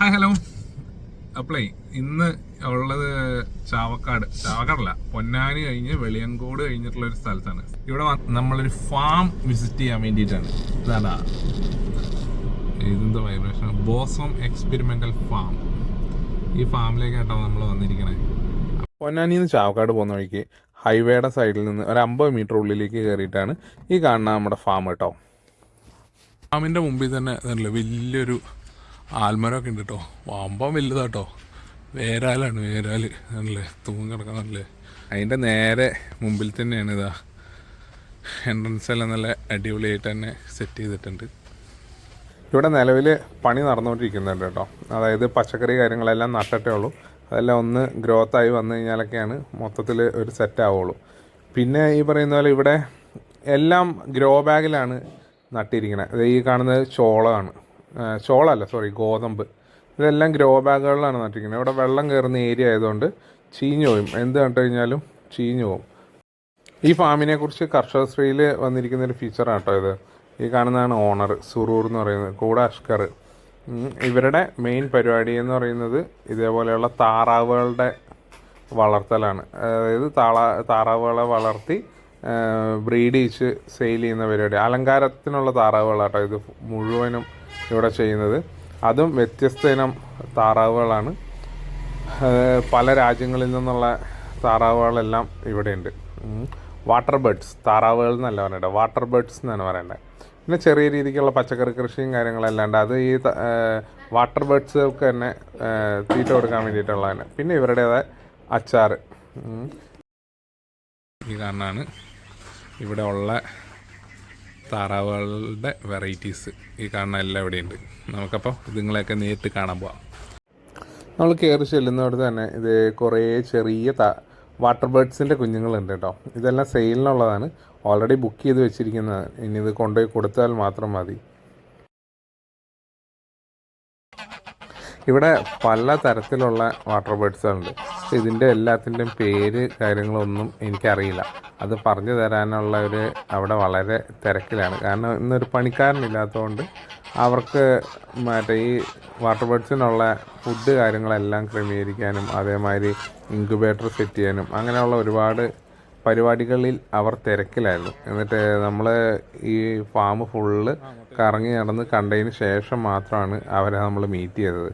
Hi hello അപ്പളേ ഇന്ന് ഉള്ളത് ചാവക്കാട്. ചാവക്കാടല്ല. പൊന്നാനി കഴിഞ്ഞ് വെളിയങ്കോട് കഴിഞ്ഞിട്ടുള്ള ഒരു സ്ഥലത്താണ്. ഇവിടെ നമ്മളൊരു ഫാം വിസിറ്റ് ചെയ്യാൻ വേണ്ടിയിട്ടാണ്. ഇതാടാ. ഇതെന്താ വൈബ്രേഷൻ ബോസം എക്സ്പെരിമെന്റൽ ഫാം ഈ ഫാമിലേക്കായിട്ടാണ് നമ്മൾ വന്നിരിക്കണേ. പൊന്നാനിയിൽ നിന്ന് ചാവക്കാട് പോകുന്ന വഴിക്ക് ഹൈവേയുടെ സൈഡിൽ നിന്ന് ഒരു അമ്പത് മീറ്റർ ഉള്ളിലേക്ക് കയറിയിട്ടാണ് ഈ കാണുന്ന നമ്മുടെ ഫാം കേട്ടോ. ഫാമിന്റെ മുമ്പിൽ തന്നെ വലിയൊരു ആൽമരമൊക്കെ ഉണ്ട് കേട്ടോ വമ്പം വലുതാട്ടോ. വേരാലാണ് വേരാൽ. ആണല്ലേ? തൂങ്ങി അതിന്റെ നേരെ മുമ്പിൽ തന്നെയാണ് ഇതാ. എൻട്രൻസ് എല്ലാം നല്ല അടിപൊളിയായിട്ട് തന്നെ സെറ്റ് ചെയ്തിട്ടുണ്ട്. ഇവിടെ നിലവിൽ പണി നടന്നുകൊണ്ടിരിക്കുന്നുണ്ട് കേട്ടോ അതായത് പച്ചക്കറി കാര്യങ്ങളെല്ലാം നട്ടിട്ടേ ഉള്ളൂ. അതെല്ലാം ഒന്ന് ഗ്രോത്ത് ആയി വന്നു കഴിഞ്ഞാലൊക്കെയാണ് മൊത്തത്തിൽ ഒരു സെറ്റ് ആവുള്ളൂ. പിന്നെ ഈ പറയുന്ന പോലെ ഇവിടെ എല്ലാം ഗ്രോ ബാഗിലാണ് നട്ടിരിക്കുന്നത് ഈ കാണുന്നത് ചോളമാണ് ചോളമല്ല സോറി ഗോതമ്പ്. ഇതെല്ലാം ഗ്രോ ബാഗുകളിലാണ് നട്ടിരിക്കുന്നത്. ഇവിടെ വെള്ളം കയറുന്ന ഏരിയ ആയതുകൊണ്ട് ചീഞ്ഞു പോയും എന്ത് കണ്ടു കഴിഞ്ഞാലും ചീഞ്ഞു പോകും ഈ ഫാമിനെ കുറിച്ച് കർഷകശ്രീയിൽ വന്നിരിക്കുന്ന ഒരു ഫീച്ചറാണ് കേട്ടോ ഇത്. ഈ കാണുന്നതാണ് ഓണർ സുറൂർ എന്ന് പറയുന്നത് കൂടെ അഷ്കർ. ഇവരുടെ മെയിൻ പരിപാടി എന്ന് പറയുന്നത് ഇതേപോലെയുള്ള താറാവുകളുടെ വളർത്തലാണ്. അതായത് താള താറാവുകളെ വളർത്തി ബ്രീഡ് ചെയ്ച്ച് സെയിൽ ചെയ്യുന്ന പരിപാടി. അലങ്കാരത്തിനുള്ള താറാവുകളാട്ടോ ഇത്. മുഴുവനും ഇവിടെ ചെയ്യുന്നത്. അതും വ്യത്യസ്ത ഇനം താറാവുകളാണ്. പല രാജ്യങ്ങളിൽ നിന്നുള്ള താറാവുകളെല്ലാം ഇവിടെയുണ്ട്. വാട്ടർ ബേഡ്സ് താറാവുകൾ എന്നല്ല പറയേണ്ടത് വാട്ടർ ബേഡ്സ് എന്നാണ് പറയേണ്ടത് പിന്നെ ചെറിയ രീതിക്കുള്ള പച്ചക്കറി കൃഷിയും കാര്യങ്ങളല്ലാണ്ട് അത് ഈ വാട്ടർ ബേഡ്സുകൾക്ക് തന്നെ തീറ്റ കൊടുക്കാൻ വേണ്ടിയിട്ടുള്ളതാണ്. പിന്നെ ഇവരുടേതായ അച്ചാർ. ഈ കാരണമാണ് ഇവിടെ ഉള്ള താറാവുകളുടെ വെറൈറ്റീസ് ഈ കാണുന്ന എല്ലാം ഇവിടെയുണ്ട്. നമുക്കപ്പോൾ ഇതുങ്ങളെയൊക്കെ നേരിട്ട് കാണാൻ പോവാം. നമ്മൾ കയറി ചെല്ലുന്നവിടെ തന്നെ ഇത് കുറേ ചെറിയ താ വാട്ടർ ബേഡ്സിന്റെ കുഞ്ഞുങ്ങളുണ്ട് കേട്ടോ. ഇതെല്ലാം സെയിലിനുള്ളതാണ് ഓൾറെഡി ബുക്ക് ചെയ്ത് വെച്ചിരിക്കുന്നതാണ് ഇനി ഇത് കൊണ്ടുപോയി കൊടുത്താൽ മാത്രം മതി. ഇവിടെ പല തരത്തിലുള്ള വാട്ടർ ബേഡ്സുകളുണ്ട് ഇതിന്റെ എല്ലാത്തിന്റെയും പേര് കാര്യങ്ങളൊന്നും എനിക്കറിയില്ല. അത് പറഞ്ഞു തരാനുള്ള ഒരു അവിടെ വളരെ തിരക്കിലാണ്. കാരണം ഇന്നൊരു പണിക്കാരനില്ലാത്തതുകൊണ്ട് അവർക്ക് മറ്റേ ഈ വാട്ടർ ബേഡ്സിനുള്ള ഫുഡ് കാര്യങ്ങളെല്ലാം ക്രമീകരിക്കാനും അതേമാതിരി ഇൻക്യുബേറ്റർ സെറ്റ് ചെയ്യാനും അങ്ങനെയുള്ള ഒരുപാട് പരിപാടികളിൽ അവർ തിരക്കിലായിരുന്നു. എന്നിട്ട് നമ്മൾ ഈ ഫാം ഫുള്ള് കറങ്ങി നടന്ന് കണ്ടതിന് ശേഷം മാത്രമാണ് അവരെ നമ്മൾ മീറ്റ് ചെയ്തത്.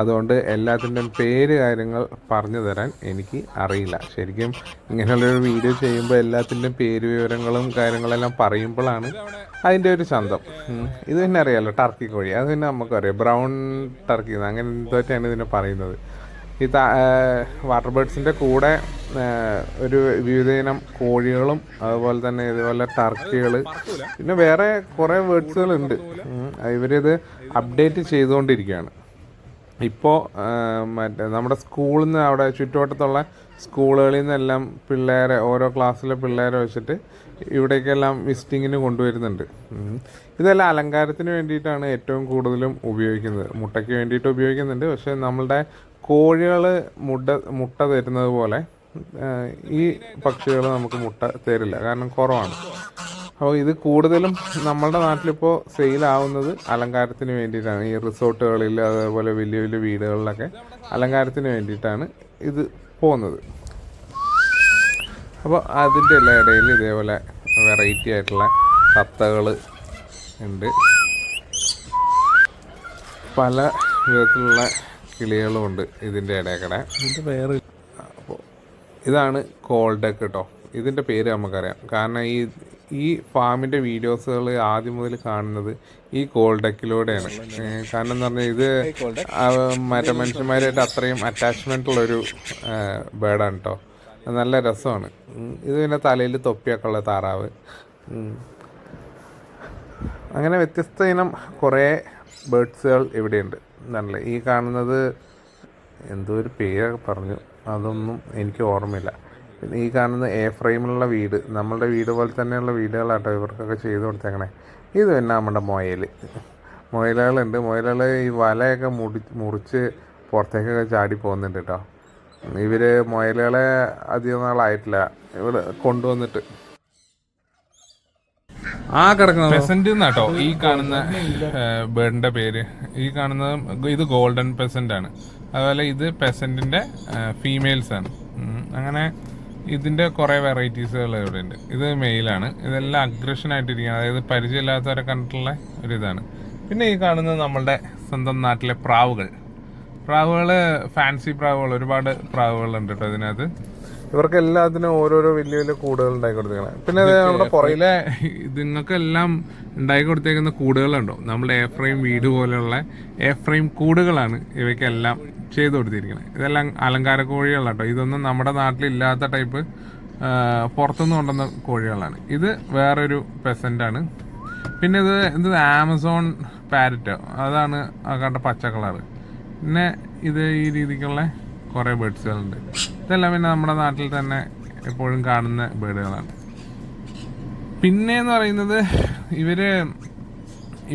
അതുകൊണ്ട് എല്ലാത്തിന്റെയും പേര് കാര്യങ്ങൾ പറഞ്ഞു തരാൻ എനിക്ക് അറിയില്ല. ശരിക്കും ഇങ്ങനെയുള്ളൊരു വീഡിയോ ചെയ്യുമ്പോൾ എല്ലാത്തിന്റെയും പേര് വിവരങ്ങളും കാര്യങ്ങളെല്ലാം പറയുമ്പോഴാണ് അതിന്റെ ഒരു ചന്തം. ഇത് തന്നെ അറിയാമല്ലോ ടർക്കി കോഴി. അത് തന്നെ നമുക്കറിയാം. ബ്രൗൺ ടർക്കി അങ്ങനെ എന്തൊക്കെയാണ് ഇതിനെ പറയുന്നത്? ഈ വാട്ടർ ബേഡ്സിന്റെ കൂടെ ഒരു വിവിധയിനം കോഴികളും അതുപോലെ തന്നെ ഇതുപോലെ ടർക്കികൾ പിന്നെ വേറെ കുറേ വേർഡ്സുകളുണ്ട് ഇവരിത് അപ്ഡേറ്റ് ചെയ്തുകൊണ്ടിരിക്കുകയാണ്. ഇപ്പോൾ മറ്റേ നമ്മുടെ സ്കൂളിൽ നിന്ന് അവിടെ ചുറ്റുവട്ടത്തുള്ള സ്കൂളുകളിൽ നിന്നെല്ലാം പിള്ളേരെ ഓരോ ക്ലാസ്സിലെ പിള്ളേരെ വെച്ചിട്ട് ഇവിടേക്കെല്ലാം വിസിറ്റിങ്ങിന് കൊണ്ടുവരുന്നുണ്ട്. ഇതെല്ലാം അലങ്കാരത്തിന് വേണ്ടിയിട്ടാണ് ഏറ്റവും കൂടുതലും ഉപയോഗിക്കുന്നത്. മുട്ടയ്ക്ക് വേണ്ടിയിട്ട് ഉപയോഗിക്കുന്നുണ്ട്. പക്ഷേ നമ്മളുടെ കോഴികൾ മുട്ട മുട്ട തരുന്നത് പോലെ ഈ പക്ഷികൾ നമുക്ക് മുട്ട തരില്ല. കാരണം കുറവാണ്. അപ്പോൾ ഇത് കൂടുതലും നമ്മളുടെ നാട്ടിലിപ്പോൾ സെയിലാവുന്നത് അലങ്കാരത്തിന് വേണ്ടിയിട്ടാണ്. ഈ റിസോർട്ടുകളിൽ അതേപോലെ വലിയ വലിയ വീടുകളിലൊക്കെ അലങ്കാരത്തിന് വേണ്ടിയിട്ടാണ് ഇത് പോകുന്നത്. അപ്പോൾ അതിന്റെ എല്ലാ ഇടയിൽ ഇതേപോലെ വെറൈറ്റി ആയിട്ടുള്ള തത്തകൾ ഉണ്ട്. പല വിധത്തിലുള്ള കിളികളും ഉണ്ട് ഇതിന്റെ ഇടയ്ക്കടെ ഇതിന്റെ പേര് അപ്പോൾ ഇതാണ് കോൾഡെക്ക് കേട്ടോ. ഇതിന്റെ പേര് നമുക്കറിയാം. കാരണം ഈ ഈ ഫാമിന്റെ വീഡിയോസുകൾ ആദ്യം മുതൽ കാണുന്നത് ഈ കോൾഡക്കിലൂടെയാണ്. കാരണം എന്ന് പറഞ്ഞാൽ ഇത് മറ്റേ മനുഷ്യന്മാരായിട്ട് അത്രയും അറ്റാച്ച്മെന്റ് ഉള്ളൊരു ബേഡാണ് കേട്ടോ നല്ല രസമാണ്. ഇത് പിന്നെ തലയിൽ തൊപ്പിയൊക്കെ ഉള്ള താറാവ്. അങ്ങനെ വ്യത്യസ്ത ഇനം കുറേ ബേഡ്സുകൾ ഇവിടെയുണ്ട്. നല്ല ഈ കാണുന്നത് എന്തോ ഒരു പേരൊക്കെ പറഞ്ഞു. അതൊന്നും എനിക്ക് ഓർമ്മയില്ല. പിന്നെ ഈ കാണുന്ന എ ഫ്രെയിമിലുള്ള വീട് നമ്മളുടെ വീട് പോലെ തന്നെയുള്ള വീടുകളാട്ടോ ഇവർക്കൊക്കെ ചെയ്ത് കൊടുത്തേക്കണേ. ഇത് തന്നെ നമ്മുടെ മുയൽ മുയലുകളുണ്ട്. മുയലുകൾ ഈ വലയൊക്കെ മുടി മുറിച്ച് പുറത്തേക്കൊക്കെ ചാടി പോകുന്നുണ്ട് കേട്ടോ ഇവർ മുയലുകളെ അധികം നാളായിട്ടില്ല. ഇവിടെ കൊണ്ടുവന്നിട്ട്. ആ കിടക്കുന്ന പെസന്റ് എന്നാട്ടോ ഈ കാണുന്ന ബേർഡിന്റെ പേര്. ഈ കാണുന്നത് ഇത് ഗോൾഡൻ പെസന്റ് ആണ്. അതുപോലെ ഇത് പെസന്റിന്റെ ഫീമെയിൽസ് ആണ്. അങ്ങനെ ഇതിന്റെ കുറെ വെറൈറ്റീസുകൾ ഇവിടെ ഉണ്ട് ഇത് മെയിലാണ്. ഇതെല്ലാം അഗ്രഷൻ ആയിട്ടിരിക്കുന്നത് അതായത് പരിചയമില്ലാത്തവരെ കണ്ടിട്ടുള്ള ഒരു ഇതാണ്. പിന്നെ ഈ കാണുന്നത് നമ്മളുടെ സ്വന്തം നാട്ടിലെ പ്രാവുകൾ. പ്രാവുകൾ ഫാൻസി പ്രാവുകൾ. ഒരുപാട് പ്രാവുകളുണ്ട് കേട്ടോ ഇതിനകത്ത്. ഇവർക്ക് എല്ലാത്തിനും ഓരോരോ വലിയ വലിയ കൂടുകൾ ഉണ്ടാക്കി കൊടുത്തേക്കണം. പിന്നെ നമ്മുടെ പുറയിലെ ഇതുങ്ങൾക്കെല്ലാം ഉണ്ടാക്കി കൊടുത്തേക്കുന്ന കൂടുകളുണ്ടോ? നമ്മുടെ എ ഫ്രെയിം വീട് പോലെയുള്ള എ ഫ്രെയിം കൂടുകളാണ് ഇവയ്ക്കെല്ലാം ചെയ്തു കൊടുത്തിരിക്കുന്നത് ഇതെല്ലാം അലങ്കാര കോഴികളാണ് കേട്ടോ ഇതൊന്നും നമ്മുടെ നാട്ടിലില്ലാത്ത ടൈപ്പ് പുറത്തുനിന്ന് കൊണ്ടുവന്ന കോഴികളാണ്. ഇത് വേറൊരു ആണ് പിന്നെ ഇത് ഇത് ആമസോൺ പാരറ്റോ? അതാണ് ആ കണ്ട പച്ച കളറ്. പിന്നെ ഇത് ഈ രീതിക്കുള്ള കുറേ ബേഡ്സുകളുണ്ട്. ഇതെല്ലാം പിന്നെ നമ്മുടെ നാട്ടിൽ തന്നെ എപ്പോഴും കാണുന്ന ബേഡുകളാണ് പിന്നെ എന്ന് പറയുന്നത് ഇവർ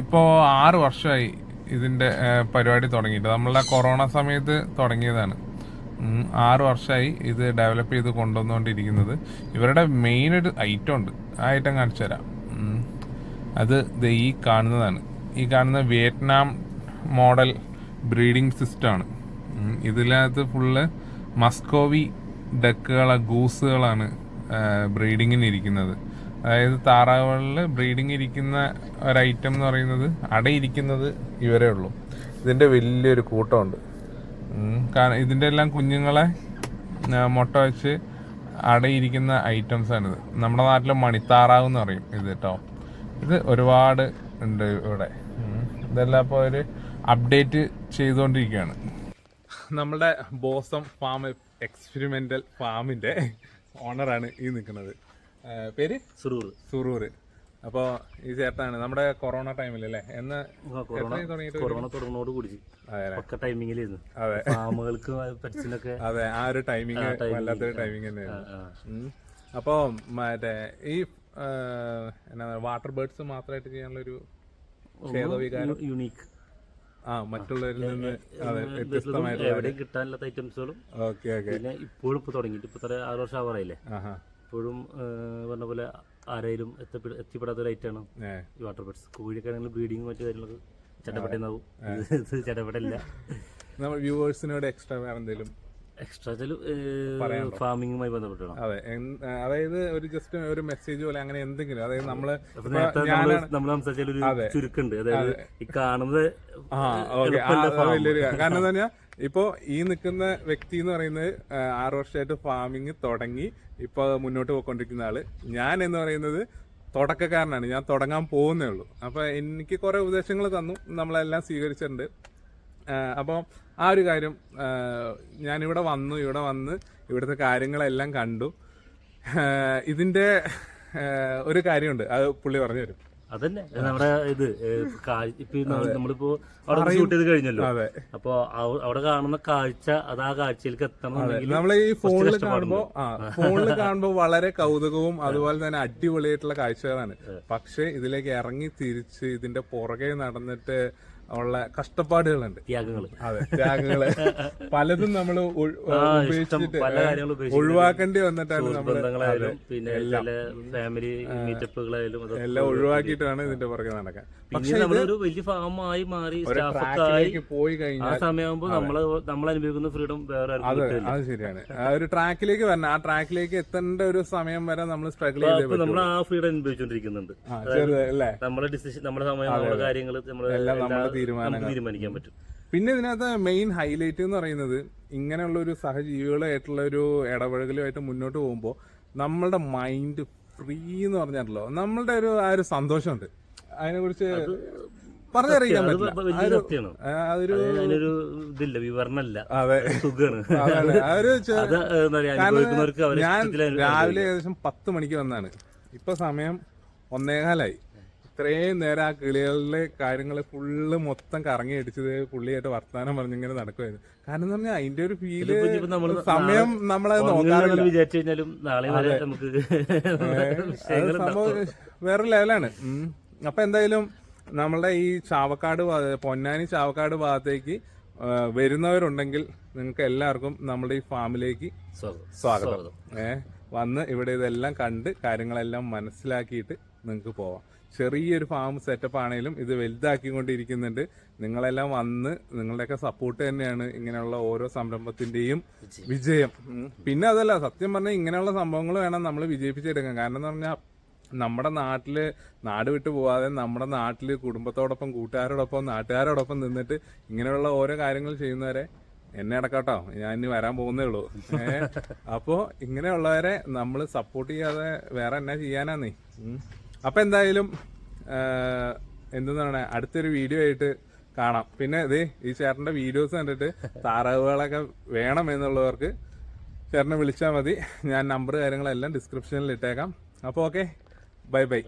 ഇപ്പോൾ ആറ് വർഷമായി ഇതിന്റെ പരിപാടി തുടങ്ങിയിട്ട്. നമ്മളുടെ കൊറോണ സമയത്ത് തുടങ്ങിയതാണ്. ആറ് വർഷമായി ഇത് ഡെവലപ്പ് ചെയ്ത് കൊണ്ടുവന്നുകൊണ്ടിരിക്കുന്നത് ഇവരുടെ മെയിൻ ഒരു ഐറ്റം ഉണ്ട്. ആ ഐറ്റം കാണിച്ചു തരാം. അത് ഈ കാണുന്നതാണ്. ഈ കാണുന്ന വിയറ്റ്നാം മോഡൽ ബ്രീഡിംഗ് സിസ്റ്റമാണ് ഇതിനകത്ത് ഫുള്ള് മസ്കോവി ഡക്കുകളെ ഗൂസുകളാണ് ബ്രീഡിങ്ങിന് ഇരിക്കുന്നത് അതായത് താറാവുകളിൽ ബ്രീഡിംഗ് ഇരിക്കുന്ന ഒരു ഐറ്റം എന്ന് പറയുന്നത് അടയിരിക്കുന്നത് ഇവരേ ഉള്ളൂ. ഇതിന്റെ വലിയൊരു കൂട്ടമുണ്ട്. കാരണം ഇതിന്റെ എല്ലാം കുഞ്ഞുങ്ങളെ മുട്ട വെച്ച് അടയിരിക്കുന്ന ഐറ്റംസ് ആണിത് നമ്മുടെ നാട്ടിൽ മണിത്താറാവ് എന്ന് പറയും ഇത് കേട്ടോ. ഇത് ഒരുപാട് ഉണ്ട് ഇവിടെ. ഇതെല്ലാം ഇപ്പോൾ ഒരു അപ്ഡേറ്റ് ചെയ്തുകൊണ്ടിരിക്കുകയാണ്. നമ്മുടെ ബോസം ഫാം എക്സ്പെരിമെന്റൽ ഫാമിന്റെ ഓണറാണ് ഈ നിൽക്കുന്നത്. പേര്? സുറൂർ. സുറൂർ. അപ്പോൾ ഈ ചേട്ടാണ് നമ്മുടെ കൊറോണ ടൈമിലല്ലേ? എന്ന് കൊറോണ കൊറോണ തുടങ്ങുന്നതോട് കൂടി അതെ അല്ലേ? പക്ക ടൈമിങ്ങിലായിരുന്നു. അതെ. ഫാമുകൾക്ക് പെറ്റ്സിനൊക്കെ അതെ ആ ഒരു ടൈമിങ് വല്ലാത്തൊരു ടൈമിങ് തന്നെയാണ് അപ്പോൾ അപ്പോ മറ്റേ ഈ എന്നാ വാട്ടർ ബേർഡ്സ് മാത്രമായിട്ട് ചെയ്യാനുള്ള ഒരു യുണീക്ക്. ആ മറ്റുള്ളവരിൽ നിന്ന് എവിടെയും കിട്ടാനില്ലാത്ത ഐറ്റംസുകളും ഓക്കെ ഓക്കെ. പിന്നെ ഇപ്പോഴും ഇപ്പൊ തുടങ്ങിയിട്ട് ഇപ്പൊ ഇത്ര ആറ് വർഷം ആവാറായില്ലേ? ഇപ്പോഴും പറഞ്ഞ പോലെ ആരായാലും എത്തിപ്പെടാത്ത ഒരു ഐറ്റാണ് ഈ വാട്ടർ ബെഡ്സ് കോഴിയൊക്കെ ആണെങ്കിൽ ബ്രീഡിങ് മറ്റു കാര്യങ്ങളൊക്കെ ചട്ടപ്പെട്ടെന്നാവും ചട്ടപ്പെട്ടില്ല നമ്മൾ വ്യൂവേഴ്സിനോട് എക്സ്ട്രാ വേറെ എന്തെങ്കിലും എക്സ്ട്രാ ഫാമിങ്ങുമായി ബന്ധപ്പെട്ടാണ് അതെ അതായത് ഒരു ജസ്റ്റ് ഒരു മെസ്സേജ് പോലെ അങ്ങനെ എന്തെങ്കിലും അതായത് നമ്മൾ നമ്മൾ സംസാരിച്ചാൽ ചുരുക്കുണ്ട് അതായത് ഈ കാണുന്നത് വലിയൊരു കാരണം എന്താ പറഞ്ഞാൽ ഇപ്പോ ഈ നിൽക്കുന്ന വ്യക്തി എന്ന് പറയുന്നത് ആറു ആറ് വർഷമായിട്ട് ഫാമിങ് തുടങ്ങി ഇപ്പൊ മുന്നോട്ട് പോയിക്കൊണ്ടിരിക്കുന്ന ആൾ. ഞാൻ എന്ന് പറയുന്നത് തുടക്കക്കാരനാണ്. ഞാൻ തുടങ്ങാൻ പോകുന്നേ ഉള്ളൂ. അപ്പൊ എനിക്ക് കുറെ ഉപദേശങ്ങൾ തന്നു. നമ്മളെല്ലാം സ്വീകരിച്ചിട്ടുണ്ട്. അപ്പോൾ ആ ഒരു കാര്യം ഞാനിവിടെ വന്നു ഇവിടെ വന്ന് ഇവിടുത്തെ കാര്യങ്ങളെല്ലാം കണ്ടു. ഇതിന്റെ ഒരു കാര്യമുണ്ട്. അത് പുള്ളി പറഞ്ഞു തരും. അതന്നെ. നമ്മുടെ ഇത് ഇപ്പൊ നമ്മളിപ്പോ അവിടെ ഷൂട്ട് ചെയ്ത് കഴിഞ്ഞല്ലോ. അതെ. അപ്പൊ അവിടെ കാണുന്ന കാഴ്ച അത് ആ കാഴ്ചയിലേക്ക് എത്തണം നമ്മൾ ഈ ഫോണിൽ കാണുമ്പോ ആ ഫോണിൽ കാണുമ്പോ വളരെ കൗതുകവും അതുപോലെ തന്നെ അടിപൊളിയായിട്ടുള്ള കാഴ്ചകളാണ്. പക്ഷെ ഇതിലേക്ക് ഇറങ്ങി തിരിച്ച് ഇതിന്റെ പുറകെ നടന്നിട്ട് ഉള്ള കഷ്ടപ്പാടുകളുണ്ട്. ത്യാഗങ്ങൾ അതെ ത്യാഗങ്ങൾ. പലതും നമ്മൾ ഒഴിവാക്കേണ്ടി വന്നിട്ടാണ് നമ്മൾ പിന്നെ ഫാമിലി മീറ്റപ്പുകളായാലും എല്ലാം ഒഴിവാക്കിയിട്ടാണ് ഇതിന്റെ പുറകെ നടക്കാൻ. പക്ഷെ നമ്മളൊരു വലിയ ഫാമായി മാറി പോയി ആ കഴിഞ്ഞാൽ സമയമാകുമ്പോ നമ്മൾ നമ്മൾ അനുഭവിക്കുന്ന ഫ്രീഡം വേറെ അത് അത് ശരിയാണ്. ആ ഒരു ട്രാക്കിലേക്ക് വരണം. ആ ട്രാക്കിലേക്ക് എത്തേണ്ട ഒരു സമയം വരെ നമ്മൾ സ്ട്രഗിൾ ചെയ്ത് നമ്മൾ ആ ഫ്രീഡം അനുഭവിച്ചുകൊണ്ടിരിക്കുന്നുണ്ട് നമ്മുടെ നമ്മളെ ഡിസിഷൻ നമ്മുടെ സമയം നമ്മുടെ കാര്യങ്ങൾ നമ്മൾ എല്ലാം നമ്മുടെ തീരുമാനങ്ങൾ. തീരുമാനിക്കാൻ പറ്റും. പിന്നെ ഇതിനകത്ത് മെയിൻ ഹൈലൈറ്റ് എന്ന് പറയുന്നത് ഇങ്ങനെയുള്ള ഒരു സഹജീവികളായിട്ടുള്ള ഒരു ഇടപഴകലുമായിട്ട് മുന്നോട്ട് പോകുമ്പോൾ നമ്മളുടെ മൈൻഡ് ഫ്രീ എന്ന് പറഞ്ഞാലോ നമ്മളുടെ ഒരു ആ ഒരു സന്തോഷമുണ്ട്. അതിനെ കുറിച്ച് പറഞ്ഞറിയിക്കാൻ പറ്റില്ല. അതൊരു അതിനൊരു ഇതില്ല അതെ. ഞാൻ രാവിലെ ഏകദേശം പത്ത് മണിക്ക് വന്നാണ്. ഇപ്പൊ സമയം ഒന്നേകാലായി. ഇത്രയും നേരം ആ കിളികളിലെ കാര്യങ്ങൾ ഫുള്ള് മൊത്തം കറങ്ങി അടിച്ചത് പുള്ളിയായിട്ട് വർത്താനം പറഞ്ഞിങ്ങനെ നടക്കുമായിരുന്നു കാരണം എന്ന് പറഞ്ഞാൽ അതിന്റെ ഒരു ഫീൽ സമയം നമ്മളെ നോക്കാറില്ല. വിചാരിച്ചു കഴിഞ്ഞാലും നാളെ വരെ നമുക്ക് സംഭവം വേറെ ലെവലാണ്. അപ്പൊ എന്തായാലും നമ്മളുടെ ഈ ചാവക്കാട് ഭാഗ- പൊന്നാനി ചാവക്കാട് ഭാഗത്തേക്ക് വരുന്നവരുണ്ടെങ്കിൽ നിങ്ങൾക്ക് എല്ലാവർക്കും നമ്മുടെ ഈ ഫാമിലേക്ക് സ്വാഗതം. ഏഹ് വന്ന് ഇവിടെ ഇതെല്ലാം കണ്ട് കാര്യങ്ങളെല്ലാം മനസ്സിലാക്കിയിട്ട് നിങ്ങൾക്ക് പോവാം. ചെറിയൊരു ഫാം സെറ്റപ്പ് ആണെങ്കിലും ഇത് വലുതാക്കിക്കൊണ്ടിരിക്കുന്നുണ്ട്. നിങ്ങളെല്ലാം വന്ന് നിങ്ങളുടെയൊക്കെ സപ്പോർട്ട് തന്നെയാണ് ഇങ്ങനെയുള്ള ഓരോ സംരംഭത്തിന്റെയും വിജയം. പിന്നെ അതല്ല സത്യം പറഞ്ഞാൽ ഇങ്ങനെയുള്ള സംഭവങ്ങൾ വേണം നമ്മൾ വിജയിപ്പിച്ചെടുക്കാൻ. കാരണം എന്ന് പറഞ്ഞാൽ നമ്മുടെ നാട്ടിൽ നാട് വിട്ടു പോവാതെ നമ്മുടെ നാട്ടിൽ കുടുംബത്തോടൊപ്പം കൂട്ടുകാരോടൊപ്പം നാട്ടുകാരോടൊപ്പം നിന്നിട്ട് ഇങ്ങനെയുള്ള ഓരോ കാര്യങ്ങൾ ചെയ്യുന്നവരെ എന്നെ അടക്കാട്ടോ. ഞാൻ ഇനി വരാൻ പോകുന്നേ ഉള്ളൂ. അപ്പോൾ അപ്പോ ഇങ്ങനെയുള്ളവരെ നമ്മൾ സപ്പോർട്ട് ചെയ്യാതെ വേറെ എന്നാ ചെയ്യാനാന്നേ. അപ്പൊ എന്തായാലും എന്തെന്നാണ് അടുത്തൊരു വീഡിയോ ആയിട്ട് കാണാം. പിന്നെ ഇതേ ഈ ചേട്ടന്റെ വീഡിയോസ് കണ്ടിട്ട് താറാവുകളൊക്കെ വേണം എന്നുള്ളവർക്ക് ചേട്ടനെ വിളിച്ചാൽ മതി. ഞാൻ നമ്പർ കാര്യങ്ങളെല്ലാം ഡിസ്ക്രിപ്ഷനിൽ ഇട്ടേക്കാം. അപ്പോൾ ഓക്കെ ബൈ ബൈ.